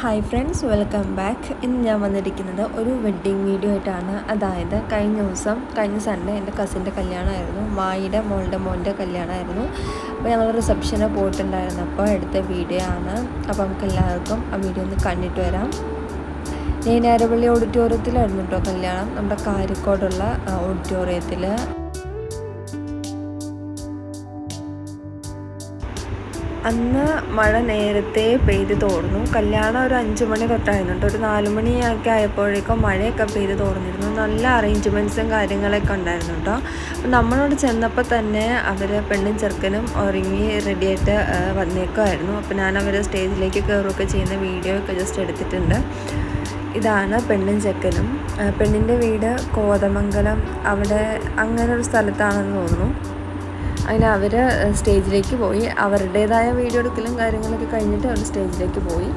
Hi friends welcome back ഇന്ന് ഞാൻ വന്നിരിക്കുന്നത് ഒരു വെഡ്ഡിങ് വീഡിയോ ആയിട്ടാണ്. അതായത് കഴിഞ്ഞ ദിവസം കഴിഞ്ഞ സൺഡേ എന്റെ കസിന്റെ കല്യാണമായിരുന്നു. മായിയുടെ മോളുടെ മോന്റെ കല്യാണമായിരുന്നു. അപ്പോൾ ഞങ്ങൾ റിസപ്ഷന് പോയിട്ടുണ്ടായിരുന്നു അപ്പോൾ എടുത്ത വീഡിയോ ആണ്. അപ്പോൾ നമുക്ക് എല്ലാവർക്കും ആ വീഡിയോ ഒന്ന് കണ്ടിട്ട് വരാം. നേനാരപ്പള്ളി ഓഡിറ്റോറിയത്തിലായിരുന്നു കേട്ടോ കല്യാണം. നമ്മുടെ കാരിക്കോടുള്ള ഓഡിറ്റോറിയത്തിൽ അന്ന് മഴ നേരത്തെ പെയ്ത് തോർന്നു. കല്യാണം ഒരു അഞ്ച് മണി തൊട്ടായിരുന്നു. കേട്ടോ ഒരു നാല് മണിയൊക്കെ ആയപ്പോഴേക്കും മഴയൊക്കെ പെയ്ത് തോർന്നിരുന്നു. നല്ല അറേഞ്ച്മെന്റ്സും കാര്യങ്ങളൊക്കെ ഉണ്ടായിരുന്നു കേട്ടോ. അപ്പം നമ്മളോട് ചെന്നപ്പോൾ തന്നെ അവർ പെണ്ണും ചെറുക്കനും ഒരുങ്ങി റെഡിയായിട്ട് വന്നേക്കുമായിരുന്നു അപ്പോൾ ഞാൻ അവരെ സ്റ്റേജിലേക്ക് കയറുകയൊക്കെ ചെയ്യുന്ന വീഡിയോ ഒക്കെ ജസ്റ്റ് എടുത്തിട്ടുണ്ട്. ഇതാണ് പെണ്ണും ചെക്കനും. പെണ്ണിന്റെ വീട് കോതമംഗലം. അവിടെ അങ്ങനെ ഒരു സ്ഥലത്താണെന്ന് തോന്നുന്നു. അങ്ങനെ അവർ സ്റ്റേജിലേക്ക് പോയി. അവരുടേതായ വീഡിയോ എടുക്കലും കാര്യങ്ങളൊക്കെ കഴിഞ്ഞിട്ട് അവർ സ്റ്റേജിലേക്ക് പോയി.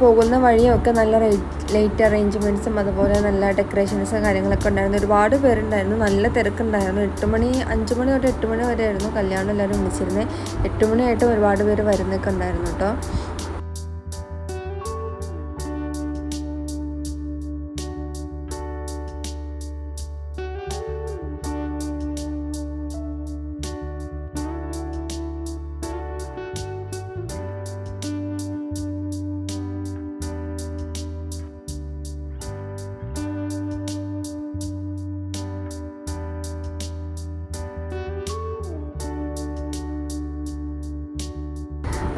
പോകുന്ന വഴിയൊക്കെ നല്ല ലൈറ്റ് അറേഞ്ച്മെന്റ്സും അതുപോലെ നല്ല ഡെക്കറേഷൻസും കാര്യങ്ങളൊക്കെ ഉണ്ടായിരുന്നു. ഒരുപാട് പേരുണ്ടായിരുന്നു. നല്ല തിരക്കുണ്ടായിരുന്നു. എട്ട് മണി അഞ്ച് മണി തൊട്ട് എട്ട് മണി വരെ ആയിരുന്നു കല്യാണം എല്ലാവരും വിളിച്ചിരുന്നത് എട്ട് മണിയായിട്ടും ഒരുപാട് പേര് വരുന്നൊക്കെ ഉണ്ടായിരുന്നു കേട്ടോ.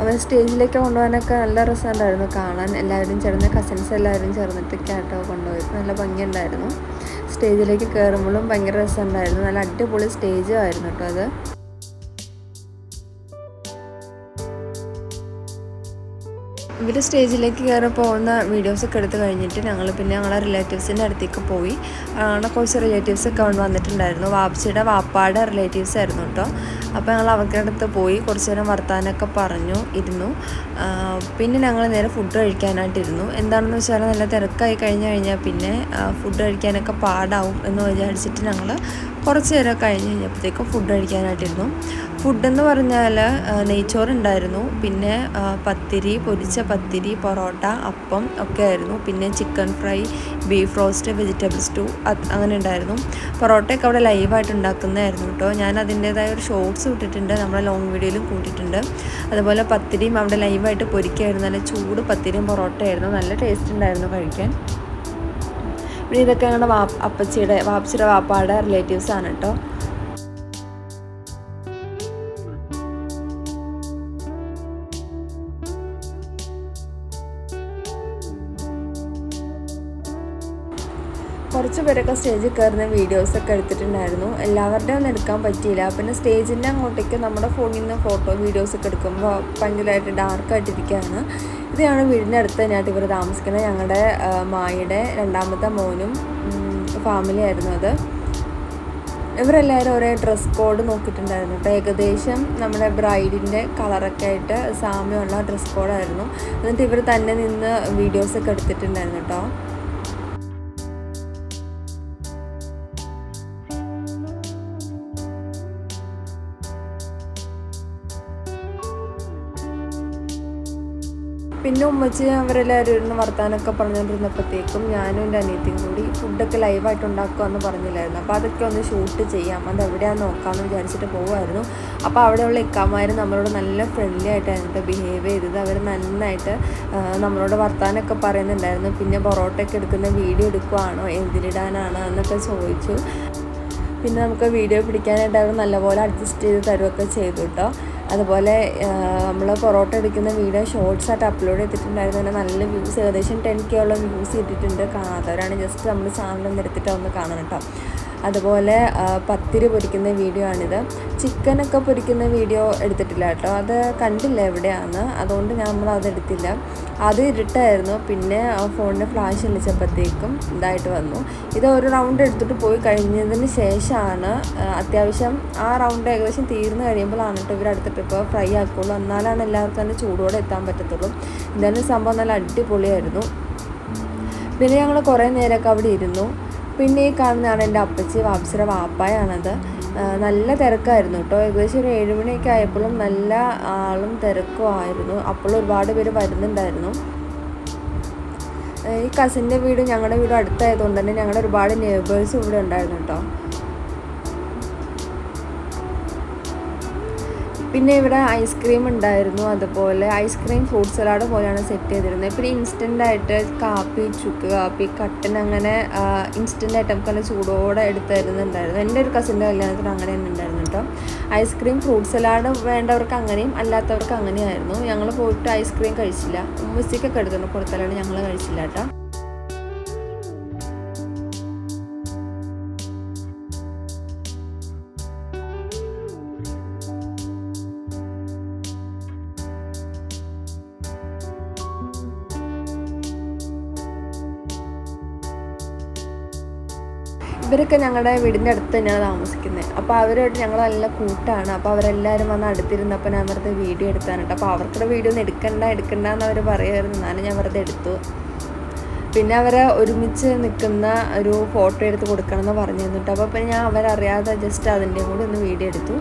അവൻ സ്റ്റേജിലേക്ക് കൊണ്ടുപോകാനൊക്കെ നല്ല രസമുണ്ടായിരുന്നു. കാണാൻ എല്ലാവരും ചേർന്ന് കസിൻസ് എല്ലാവരും ചേർന്നിട്ടൊക്കെ ആട്ടോ കൊണ്ടുപോയി. നല്ല ഭംഗിയുണ്ടായിരുന്നു. സ്റ്റേജിലേക്ക് കയറുമ്പോഴും ഭയങ്കര രസമുണ്ടായിരുന്നു. നല്ല അടിപൊളി സ്റ്റേജും ആയിരുന്നു കേട്ടോ അത്. ഇവർ സ്റ്റേജിലേക്ക് കയറി പോകുന്ന വീഡിയോസൊക്കെ എടുത്ത് കഴിഞ്ഞിട്ട് ഞങ്ങൾ പിന്നെ ഞങ്ങളെ റിലേറ്റീവ്സിന്റെ അടുത്തേക്ക് പോയി. ഞങ്ങളുടെ കുറച്ച് റിലേറ്റീവ്സൊക്കെ വന്നിട്ടുണ്ടായിരുന്നു. വാപ്സിയുടെ വാപ്പാടെ റിലേറ്റീവ്സ് ആയിരുന്നു കേട്ടോ അപ്പോൾ ഞങ്ങൾ അവരുടെ അടുത്ത് പോയി കുറച്ച് നേരം വർത്താനമൊക്കെ പറഞ്ഞു ഇരുന്നു. പിന്നെ ഞങ്ങൾ നേരെ ഫുഡ് കഴിക്കാനായിട്ടിരുന്നു എന്താണെന്ന് വെച്ചാൽ നല്ല തിരക്കായി കഴിഞ്ഞ് കഴിഞ്ഞാൽ പിന്നെ ഫുഡ് കഴിക്കാനൊക്കെ പാടാവും എന്ന് വിചാരിച്ചിട്ട് ഞങ്ങൾ കുറച്ച് നേരം കഴിഞ്ഞ് കഴിഞ്ഞപ്പോഴത്തേക്കും ഫുഡ് കഴിക്കാനായിട്ടിരുന്നു. ഫുഡെന്ന് പറഞ്ഞാൽ നെയ്ച്ചോറുണ്ടായിരുന്നു. പിന്നെ പത്തിരി പൊരിച്ച പത്തിരി പൊറോട്ട അപ്പം ഒക്കെ ആയിരുന്നു. പിന്നെ chicken fry beef roast vegetable stew അങ്ങനെ ഉണ്ടായിരുന്നു. പൊറോട്ടയൊക്കെ അവിടെ ലൈവായിട്ട് ഉണ്ടാക്കുന്നതായിരുന്നു കേട്ടോ. ഞാൻ അതിന്റേതായ ഒരു ഷോർട്സ് ഇട്ടിട്ടുണ്ട് നമ്മുടെ ലോങ് വീഡിയോയിലും കൂട്ടിയിട്ടുണ്ട്. അതുപോലെ പത്തിരിയും അവിടെ ലൈവായിട്ട് പൊരിക്കായിരുന്നു. നല്ല ചൂട് പത്തിരിയും പൊറോട്ടയായിരുന്നു നല്ല ടേസ്റ്റ് ഉണ്ടായിരുന്നു കഴിക്കാൻ. പിന്നെ ഇതൊക്കെ ഞങ്ങളുടെ വാ അപ്പച്ചിയുടെ വാപ്പച്ചിയുടെ വാപ്പാടെ റിലേറ്റീവ്സ് ആണ് കേട്ടോ കുറച്ച് പേരൊക്കെ സ്റ്റേജിൽ കയറുന്ന വീഡിയോസൊക്കെ എടുത്തിട്ടുണ്ടായിരുന്നു. എല്ലാവരുടെയും ഒന്നും എടുക്കാൻ പറ്റിയില്ല. പിന്നെ സ്റ്റേജിന്റെ അങ്ങോട്ടേക്ക് നമ്മുടെ ഫോണിൽ നിന്ന് ഫോട്ടോ വീഡിയോസൊക്കെ എടുക്കുമ്പോൾ ഭയങ്കരമായിട്ട് ഡാർക്കായിട്ടിരിക്കുകയാണ് ഇതാണ് വീടിന്റെ അടുത്ത് തന്നെയായിട്ട് ഇവർ താമസിക്കുന്നത് ഞങ്ങളുടെ മായയുടെ രണ്ടാമത്തെ മോനും ഫാമിലി ആയിരുന്നു അത്. ഇവരെല്ലാവരും ഒരേ ഡ്രസ് കോഡ് നോക്കിയിട്ടുണ്ടായിരുന്നു. കേട്ടോ ഏകദേശം നമ്മുടെ ബ്രൈഡിന്റെ കളറൊക്കെ ആയിട്ട് സാമ്യമുള്ള ഡ്രസ് കോഡായിരുന്നു എന്നിട്ട് ഇവർ തന്നെ നിന്ന് വീഡിയോസൊക്കെ എടുത്തിട്ടുണ്ടായിരുന്നു കേട്ടോ പിന്നെ ഉമ്മച്ചി അവരെല്ലാവരും ഇരുന്ന് വർത്താനൊക്കെ പറഞ്ഞുകൊണ്ടിരുന്നപ്പോഴത്തേക്കും ഞാനും എന്റെ അനിയത്തിയും കൂടി ഫുഡൊക്കെ ലൈവായിട്ട് ഉണ്ടാക്കുമെന്ന് പറഞ്ഞില്ലായിരുന്നു. അപ്പോൾ അതൊക്കെ ഒന്ന് ഷൂട്ട് ചെയ്യാം. അത് എവിടെയാണെന്ന് നോക്കാമെന്ന് വിചാരിച്ചിട്ട് പോകുമായിരുന്നു അപ്പോൾ അവിടെയുള്ള ഇക്കാമാർ നമ്മളോട് നല്ല ഫ്രണ്ട്ലി ആയിട്ടായിരുന്നു ബിഹേവ് ചെയ്തത്. അവർ നന്നായിട്ട് നമ്മളോട് വർത്താനൊക്കെ പറയുന്നുണ്ടായിരുന്നു. പിന്നെ പൊറോട്ടയൊക്കെ എടുക്കുന്ന വീഡിയോ എടുക്കുവാണോ? എന്തിനിടാനാണ്? എന്നൊക്കെ ചോദിച്ചു. പിന്നെ നമുക്ക് വീഡിയോ പിടിക്കാനായിട്ട് അവർ നല്ലപോലെ അഡ്ജസ്റ്റ് ചെയ്ത് തരുമൊക്കെ ചെയ്തു കേട്ടോ. അതുപോലെ നമ്മൾ പൊറോട്ട എടുക്കുന്ന വീഡിയോ ഷോർട്സ് ആയിട്ട് അപ്ലോഡ് ചെയ്തിട്ടുണ്ടായിരുന്നു. തന്നെ നല്ല വ്യൂസ് ഏകദേശം ടെൻ കെ ഉള്ള വ്യൂസ് കിട്ടിയിട്ടുണ്ട്. കാണാത്തവരാണ്. ജസ്റ്റ് നമ്മൾ ചാനൽ ഒന്ന് എടുത്തിട്ട് ഒന്ന് കാണണം കേട്ടോ അതുപോലെ പത്തിരി പൊരിക്കുന്ന വീഡിയോ ആണിത്. ചിക്കനൊക്കെ പൊരിക്കുന്ന വീഡിയോ എടുത്തിട്ടില്ല കേട്ടോ. അത് കണ്ടില്ല എവിടെയാണ് അതുകൊണ്ട് നമ്മൾ അതെടുത്തില്ല അത് ഇരുട്ടായിരുന്നു. പിന്നെ ഫോണിന്റെ ഫ്ലാഷ് വിളിച്ചപ്പോഴത്തേക്കും ഇതായിട്ട് വന്നു. ഇത് ഒരു റൗണ്ട് എടുത്തിട്ട് പോയി കഴിഞ്ഞതിന് ശേഷമാണ് അത്യാവശ്യം ആ റൗണ്ട് ഏകദേശം തീർന്നു കഴിയുമ്പോഴാണ് കേട്ടോ ഇവർ അടുത്തിട്ട് ഇപ്പോൾ ഫ്രൈ ആക്കുള്ളൂ. എന്നാലാണ് എല്ലാവർക്കും അതിന്റെ ചൂടോടെ എത്താൻ പറ്റത്തുള്ളൂ. എന്തായാലും സംഭവം നല്ല അടിപൊളിയായിരുന്നു. പിന്നെ ഞങ്ങൾ കുറേ നേരമൊക്കെ അവിടെ ഇരുന്നു. പിന്നെ ഈ കാണുന്നതാണ് എന്റെ അപ്പച്ചി വാപ്സിയുടെ വാപ്പായാണത്. നല്ല തിരക്കായിരുന്നു കേട്ടോ ഏകദേശം ഒരു ഏഴുമണിയൊക്കെ ആയപ്പോഴും നല്ല ആളും തിരക്കും ആയിരുന്നു. അപ്പോഴും ഒരുപാട് പേര് വരുന്നുണ്ടായിരുന്നു. ഈ കസിന്റെ വീടും ഞങ്ങളുടെ വീടും അടുത്തായതുകൊണ്ട് തന്നെ ഞങ്ങളുടെ ഒരുപാട് നേബേഴ്സും ഇവിടെ ഉണ്ടായിരുന്നു കേട്ടോ പിന്നെ ഇവിടെ ഐസ്ക്രീം ഉണ്ടായിരുന്നു. അതുപോലെ ഐസ്ക്രീം ഫ്രൂട്ട് സലാഡ് പോലെയാണ് സെറ്റ് ചെയ്തിരുന്നത്. പിന്നെ ഇൻസ്റ്റന്റ് ആയിട്ട് കാപ്പി ചുക്ക് കാപ്പി കട്ടൻ അങ്ങനെ ഇൻസ്റ്റന്റ് ആയിട്ട് നമുക്ക് ചൂടോടെ എടുത്ത് തരുന്നുണ്ടായിരുന്നു എന്റെ ഒരു കസിന്റെ കല്യാണത്തിന് അങ്ങനെ തന്നെ ഉണ്ടായിരുന്നു കേട്ടോ. ഐസ്ക്രീം ഫ്രൂട്ട് സലാഡ് വേണ്ടവർക്ക് അങ്ങനെയും അല്ലാത്തവർക്ക് അങ്ങനെയായിരുന്നു ഞങ്ങൾ പോയിട്ട് ഐസ്ക്രീം കഴിച്ചില്ല. ഉമ്മസിക്കൊക്കെ എടുത്തിട്ടുണ്ട്. കൊടുത്തലാണ് ഞങ്ങൾ കഴിച്ചില്ല കേട്ടോ. ഇവരൊക്കെ ഞങ്ങളുടെ വീടിന്റെ അടുത്ത് തന്നെയാണ് താമസിക്കുന്നത്. അപ്പോൾ അവരോട് ഞങ്ങൾ നല്ല കൂട്ടാണ്. അപ്പോൾ അവരെല്ലാവരും വന്ന് അടുത്തിരുന്നപ്പോൾ ഞാൻ വെറുതെ വീഡിയോ എടുത്താനുണ്ട് അപ്പോൾ അവർക്കുടെ വീഡിയോ ഒന്നും എടുക്കണ്ട എടുക്കണ്ട എന്ന് അവർ പറയുമായിരുന്നു. എന്നാലും ഞാൻ വെറുതെ എടുത്തു. പിന്നെ അവരെ ഒരുമിച്ച് നിൽക്കുന്ന ഒരു ഫോട്ടോ എടുത്ത് കൊടുക്കണം എന്ന് കേട്ടോ. അപ്പോൾ പിന്നെ ഞാൻ അവരറിയാതെ ജസ്റ്റ് അതിന്റെ കൂടെ ഒന്ന് വീഡിയോ എടുത്തു.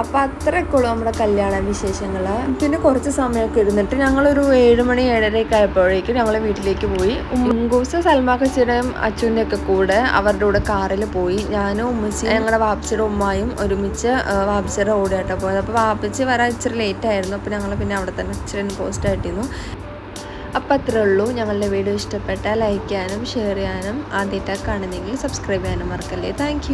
അപ്പോൾ അത്രയൊക്കെയുള്ളൂ നമ്മുടെ കല്യാണ വിശേഷങ്ങൾ പിന്നെ കുറച്ച് സമയമൊക്കെ ഇരുന്നിട്ട് ഞങ്ങളൊരു ഏഴ് മണി ഏഴരയൊക്കെ ആയപ്പോഴേക്കും ഞങ്ങൾ വീട്ടിലേക്ക് പോയി. ഉമ്മൂസ് സൽമാക്കച്ചിയുടെയും അച്ഛന്റെ ഒക്കെ കൂടെ അവരുടെ കൂടെ കാറിൽ പോയി. ഞാനും ഉമ്മച്ചി ഞങ്ങളുടെ വാപ്പച്ചിയുടെ ഉമ്മായും ഒരുമിച്ച് വാപ്പച്ചിയുടെ ഓടിയാട്ടോ പോയത്. അപ്പോൾ വാപ്പച്ചി വരാൻ ഇച്ചിരി ലേറ്റ് ആയിരുന്നു. അപ്പോൾ ഞങ്ങൾ പിന്നെ അവിടെ തന്നെ ഇച്ചിരി പോസ്റ്റ് ആയിട്ടിരുന്നു. അപ്പം അത്രേ ഉള്ളൂ. ഞങ്ങളുടെ വീഡിയോ ഇഷ്ടപ്പെട്ടാൽ ലൈക്ക് ചെയ്യാനും ഷെയർ ചെയ്യാനും ആദ്യമായിട്ടാണ് കാണുന്നെങ്കിൽ സബ്സ്ക്രൈബ് ചെയ്യാനും മറക്കല്ലേ. താങ്ക്